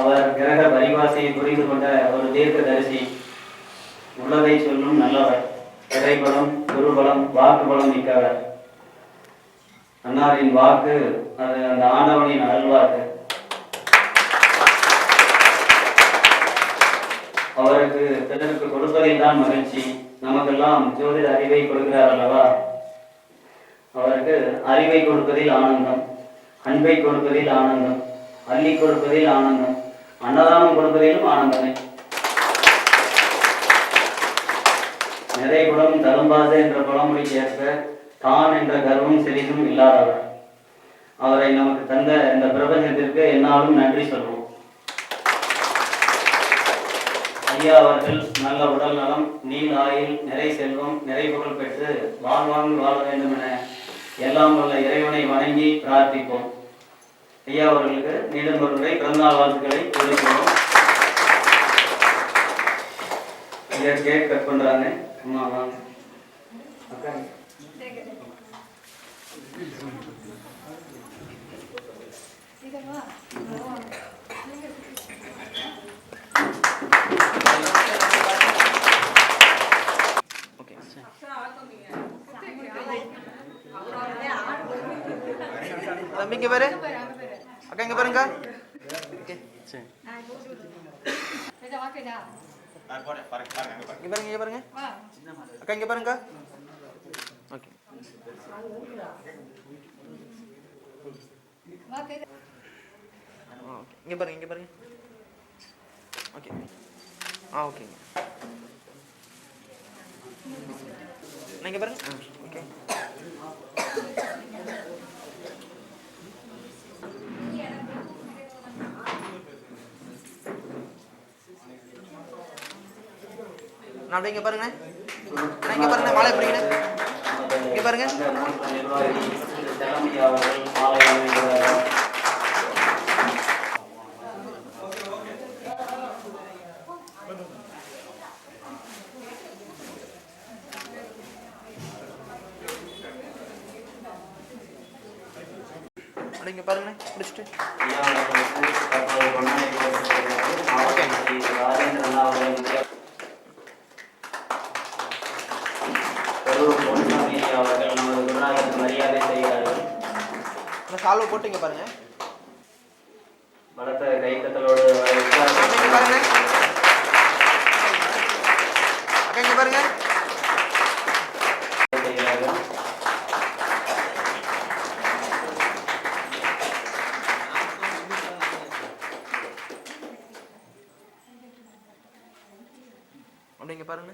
அவர் கிரக பரிபாசையை புரிந்து கொண்ட ஒரு தீர்க்கதரிசி. உள்ளதை சொல்லும் நல்லவர் இறைபலம் குருபலம் வாக்கு பலம் மிக்கவர். அன்னாரின் வாக்கு அது அந்த ஆண்டவனின் அருள்வாக்கு. அவருக்கு பிறருக்கு கொடுப்பதில் தான் மகிழ்ச்சி. நமக்கெல்லாம் ஜோதிட அறிவை கொடுக்கிறார் அல்லவா? அவருக்கு அறிவை கொடுப்பதில் ஆனந்தம் அன்பை கொடுப்பதில் ஆனந்தம். அள்ளி கொடுப்பதில் ஆனந்தம். அன்னதானம் கொடுப்பதிலும் ஆனந்தமே. நிறை குடம் தரும்பாது என்ற பழமொழிக்கு ஏற்ப தான் என்ற கர்வம் சிறிதும் இல்லாதவர். அவரை நமக்கு தந்த இந்த பிரபஞ்சத்திற்கு என்னாலும் நன்றி சொல்வோம். ஐயா அவர்கள் நல்ல உடல் நலம் நீள் ஆயில் நிறை செல்வம் நிறை புகழ் பெற்று வாழ்வாங்கு வாழ வேண்டும் என எல்லாம் வல்ல இறைவனை வணங்கி பிரார்த்திப்போம். ஐயா அவர்களுக்கு மீண்டும் ஒரு முறை பிறந்தநாள் வாழ்த்துக்களை தெரிவிக்கிறோம். ஐயா கேக் கட் பண்றாங்க. அம்மா வாங்க தம்பிக்கு ஓகே பாரு. அக்கா இங்க பாருங்க. ஓகே சரி. இங்க பாருங்க இங்க பாருங்க. அக்கா இங்க பாருங்க. ஓகே ஓகே இங்க பாருங்க இங்க பாருங்க. ஓகே ஆ ஓகேங்க இங்க பாருங்க. ஓகே நான் இங்க பாருங்க. நான் இங்க பாருங்க மாலை பிடிக்கிறேன் இங்க பாருங்க. இங்க பாருங்க பிடிச்சிட்டு ஐயா சால்வை போட்டு இங்க பாருங்க. பலத்த கைத்தட்டலோடு பாருங்க. அக்கா இங்க பாருங்க. இங்க பாருங்க.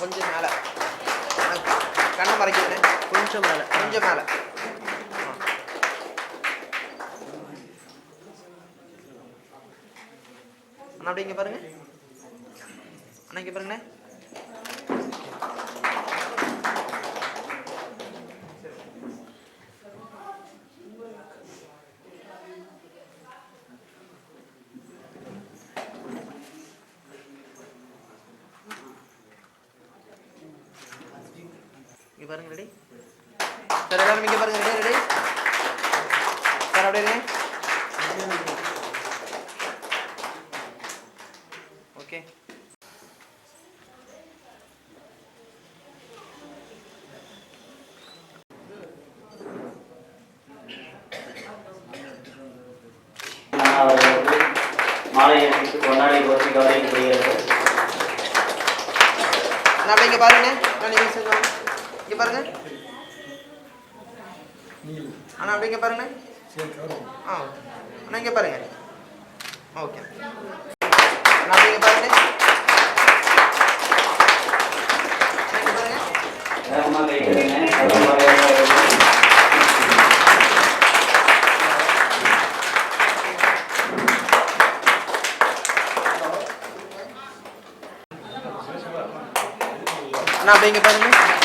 கொஞ்சம் மேல. கண்ணை மறைக்கிறேன். கொஞ்சம் மேல. கொஞ்சம் மேல. அண்ணா அப்படியே இங்க பாருங்க. அண்ணா இங்க பாருங்கண்ணே. இங்க பாருங்க ரெடி சார் எல்லாரும் இங்க பாருங்க ரெடி ரெடி சார் அப்படியே ஓகே மாலை அணிவித்து பொன்னாடை போற்றி அப்படியே இங்க பாருங்க. நான் நீங்க சொல்லுங்க இங்க பாருங்க. அண்ணா அப்படியே இங்க பாருங்க. ஆ அண்ணா இங்க பாருங்க. ஓகே. அண்ணா அப்படியே இங்க பாருங்க. அண்ணா, அப்படிங்க பாருங்க.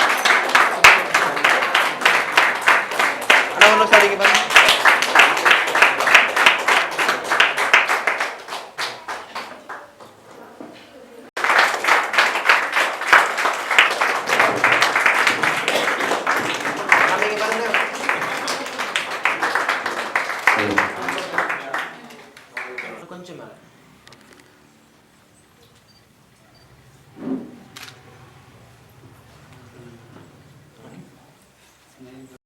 बोलो शादी के बारे में కొంచెం